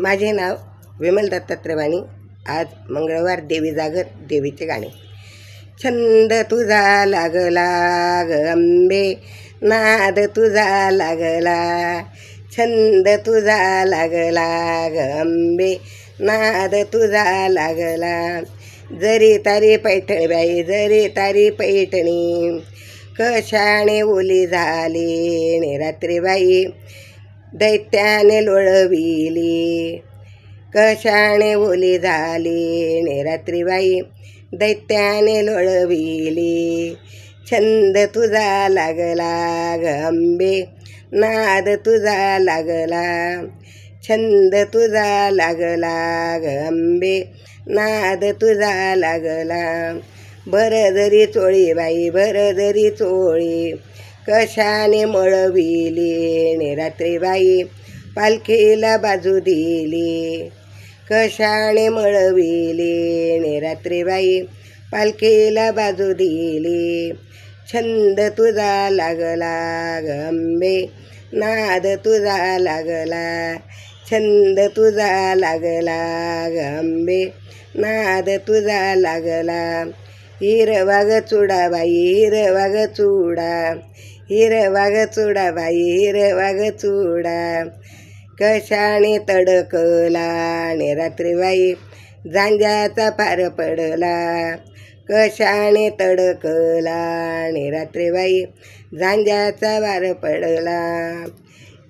माझे नाव विमल दत्तात्रवाणी. आज मंगळवार देवी जागर देवीचे गाणे. छंद तुझा लागला ग अंबे नाद तुझा लागला छंद तुझा लागला ग अंबे नाद तुझा लागला जरी तारी पैठणी बाई जरी तारी पैठणी. कशाने ओली झाली रात्रीबाई दैत्याने लोळविली. कशाने ओली झाली? ने रात्रीबाई दैत्याने लोळविली. छंद तुझा लागला गंबे अंबे नाद तुझा लागला. छंद तुझा लागला गंबे अंबे नाद तुझा लागला. बरं जरी चोळी बाई बरं जरी चोळी कशाने मळविली? ने रात्रीबाई पालखीला बाजू दिली. कशाने मळविली? निरात्रीबाई पालखीला बाजू दिली. छंद तुझा लागला गंबे नाद तुझा लागला. छंद तुझा लागला गंबे नाद तुझा लागला. हिरवा ग चुडा बाई हिरवा ग चुडा. हिरवा ग चुडा बाई हिरवा चुडा. कशाने तडकला ने रात्रीबाई जांजाचा फार पडला. कशाने तडकला ने रात्रीबाई झांजाचा वार पडला.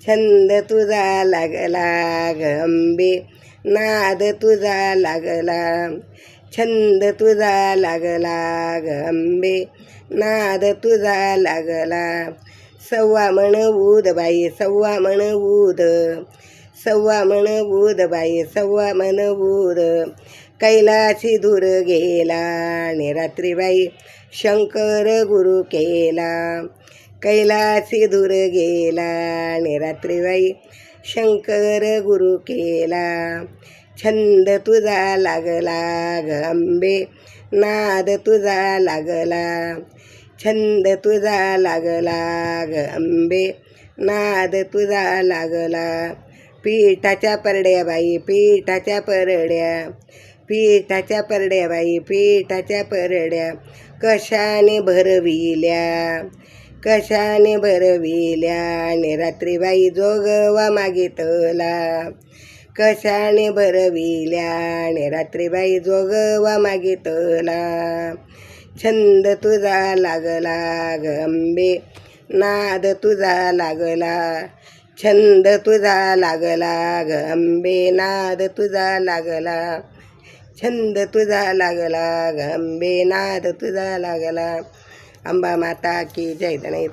छंद तुझा लागला गंबे नाद तुझा लागला. छंद तुझा लागला ग अंबे. नाद तुझा लागला. सव्वा म्हण ऊद बाई सव्वा म्हण ऊद. सव्वा म्हण ऊद बाई सव्वा म्हण ऊद. कैलासी दूर गेला आणि रात्रीबाई शंकर गुरु केला. कैलासी दूर गेला आणि रात्रीबाई शंकर गुरु केला. छंद तुझा लागला ग अंबे नाद तुझा लागला. छंद तुझा लागला ग अंबे नाद तुझा लागला. पीठाच्या परड्या बाई पीठाच्या परड्या. पीठाच्या परड्या बाई पीठाच्या परड्या. कशाने भरविल्या? कशाने भरविल्या? रात्रीबाई जोगवा मागितला कशाने भरविल्या? रात्रीबाई जोगवा मागितला छंद तुझा लागला ग अंबे नाद तुझा लागला. छंद तुझा लागला ग अंबे नाद तुझा लागला. छंद तुझा लागला ग अंबे नाद तुझा लागला. अंबा माता की जय धनय